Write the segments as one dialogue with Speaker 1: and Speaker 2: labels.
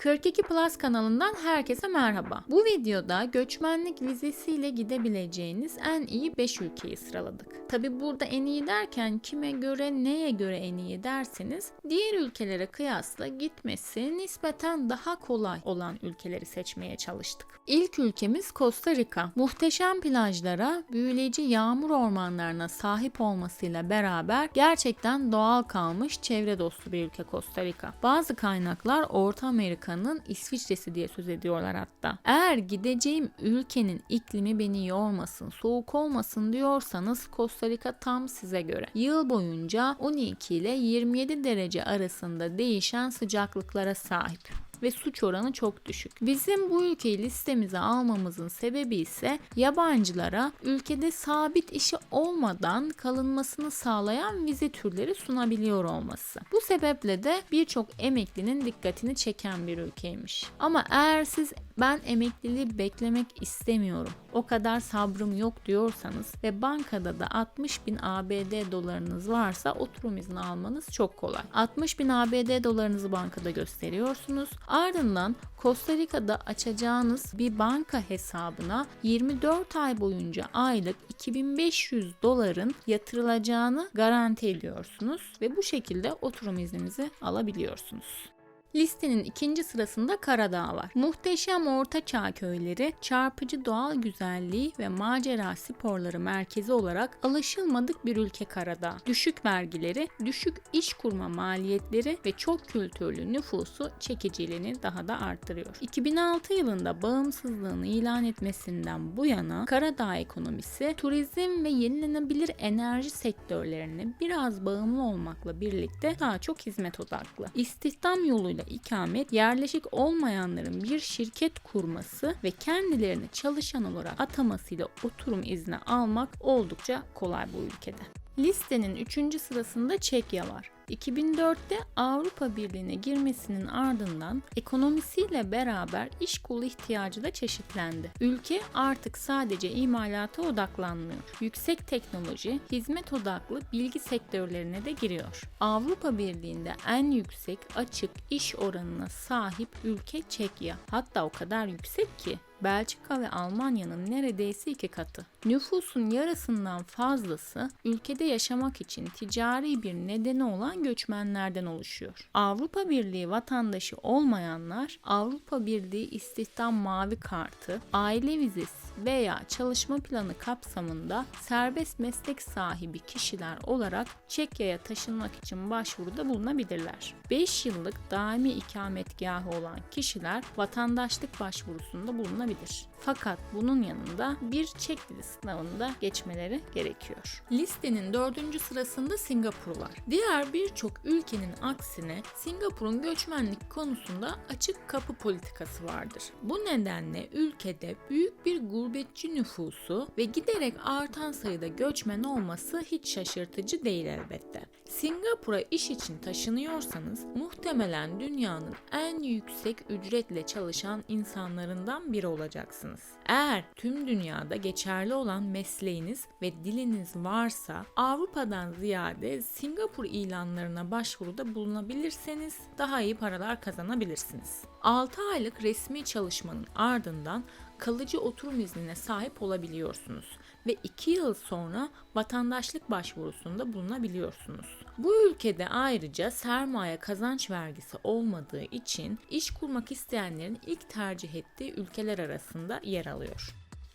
Speaker 1: 42 Plus kanalından herkese merhaba. Bu videoda göçmenlik vizesiyle gidebileceğiniz en iyi 5 ülkeyi sıraladık. Tabi burada en iyi derken kime göre neye göre en iyi derseniz diğer ülkelere kıyasla gitmesi nispeten daha kolay olan ülkeleri seçmeye çalıştık. İlk ülkemiz Costa Rica. Muhteşem plajlara, büyüleyici yağmur ormanlarına sahip olmasıyla beraber gerçekten doğal kalmış çevre dostu bir ülke Costa Rica. Bazı kaynaklar Orta Amerika'nın İsviçre'si diye söz ediyorlar hatta. Eğer gideceğim ülkenin iklimi beni yormasın, soğuk olmasın diyorsanız Costa Rica tam size göre. Yıl boyunca 12 ile 27 derece arasında değişen sıcaklıklara sahip ve suç oranı çok düşük. Bizim bu ülkeyi listemize almamızın sebebi ise yabancılara ülkede sabit işi olmadan kalınmasını sağlayan vize türleri sunabiliyor olması. Bu sebeple de birçok emeklinin dikkatini çeken bir ülkeymiş. Ama eğer siz ben emekliliği beklemek istemiyorum, o kadar sabrım yok diyorsanız ve bankada da 60 bin ABD dolarınız varsa oturum izni almanız çok kolay. 60 bin ABD dolarınızı bankada gösteriyorsunuz. Ardından Costa Rica'da açacağınız bir banka hesabına 24 ay boyunca aylık 2500 doların yatırılacağını garanti ediyorsunuz ve bu şekilde oturum izninizi alabiliyorsunuz. Listenin ikinci sırasında Karadağ var. Muhteşem ortaçağ köyleri, çarpıcı doğal güzelliği ve macera sporları merkezi olarak alışılmadık bir ülke Karadağ. Düşük vergileri, düşük iş kurma maliyetleri ve çok kültürlü nüfusu çekiciliğini daha da arttırıyor. 2006 yılında bağımsızlığını ilan etmesinden bu yana Karadağ ekonomisi turizm ve yenilenebilir enerji sektörlerine biraz bağımlı olmakla birlikte daha çok hizmet odaklı. İstihdam yoluyla ikamet yerleşik olmayanların bir şirket kurması ve kendilerini çalışan olarak atamasıyla oturum izni almak oldukça kolay bu ülkede. Listenin 3. sırasında Çekya var. 2004'te Avrupa Birliği'ne girmesinin ardından ekonomisiyle beraber iş kolu ihtiyacı da çeşitlendi. Ülke artık sadece imalata odaklanmıyor. Yüksek teknoloji, hizmet odaklı bilgi sektörlerine de giriyor. Avrupa Birliği'nde en yüksek açık iş oranına sahip ülke Çekya. Hatta o kadar yüksek ki Belçika ve Almanya'nın neredeyse iki katı. Nüfusun yarısından fazlası ülkede yaşamak için ticari bir nedeni olan göçmenlerden oluşuyor. Avrupa Birliği vatandaşı olmayanlar Avrupa Birliği istihdam mavi kartı, aile vizesi veya çalışma planı kapsamında serbest meslek sahibi kişiler olarak Çekya'ya taşınmak için başvuruda bulunabilirler. 5 yıllık daimi ikametgahı olan kişiler vatandaşlık başvurusunda bulunabilir. Fakat bunun yanında bir Çek dili sınavında geçmeleri gerekiyor. Listenin dördüncü sırasında Singapur var. Diğer birçok ülkenin aksine Singapur'un göçmenlik konusunda açık kapı politikası vardır. Bu nedenle ülkede büyük bir gurbetçi nüfusu ve giderek artan sayıda göçmen olması hiç şaşırtıcı değil elbette. Singapur'a iş için taşınıyorsanız muhtemelen dünyanın en yüksek ücretle çalışan insanlarından biri olacaksınız. Eğer tüm dünyada geçerli olan mesleğiniz ve diliniz varsa Avrupa'dan ziyade Singapur ilanlarına başvuruda bulunabilirseniz daha iyi paralar kazanabilirsiniz. 6 aylık resmi çalışmanın ardından kalıcı oturum iznine sahip olabiliyorsunuz ve 2 yıl sonra vatandaşlık başvurusunda bulunabiliyorsunuz. Bu ülkede ayrıca sermaye kazanç vergisi olmadığı için iş kurmak isteyenlerin ilk tercih ettiği ülkeler arasında yer alıyor.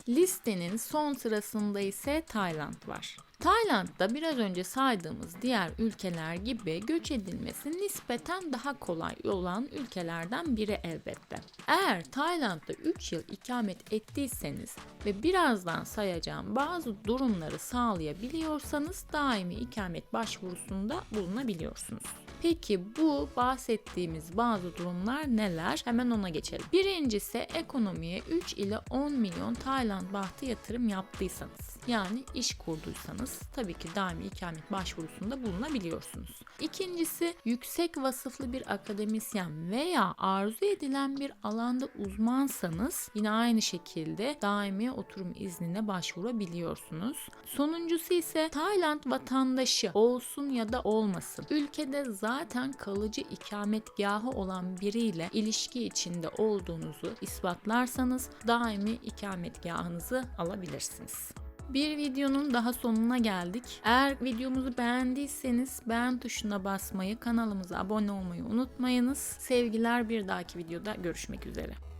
Speaker 1: Listenin son sırasında ise Tayland var. Tayland'da biraz önce saydığımız diğer ülkeler gibi göç edilmesi nispeten daha kolay olan ülkelerden biri elbette. Eğer Tayland'da 3 yıl ikamet ettiyseniz ve birazdan sayacağım bazı durumları sağlayabiliyorsanız daimi ikamet başvurusunda bulunabiliyorsunuz. Peki bu bahsettiğimiz bazı durumlar neler? Hemen ona geçelim. Birincisi ekonomiye 3 ile 10 milyon Tayland bahtı yatırım yaptıysanız yani iş kurduysanız tabii ki daimi ikamet başvurusunda bulunabiliyorsunuz. İkincisi yüksek vasıflı bir akademisyen veya arzu edilen bir alanda uzmansanız yine aynı şekilde daimi oturum iznine başvurabiliyorsunuz. Sonuncusu ise Tayland vatandaşı olsun ya da olmasın. Ülkede zaten zaten kalıcı ikametgahı olan biriyle ilişki içinde olduğunuzu ispatlarsanız daimi ikametgahınızı alabilirsiniz. Bir videonun daha sonuna geldik. Eğer videomuzu beğendiyseniz beğen tuşuna basmayı, kanalımıza abone olmayı unutmayınız. Sevgiler bir dahaki videoda görüşmek üzere.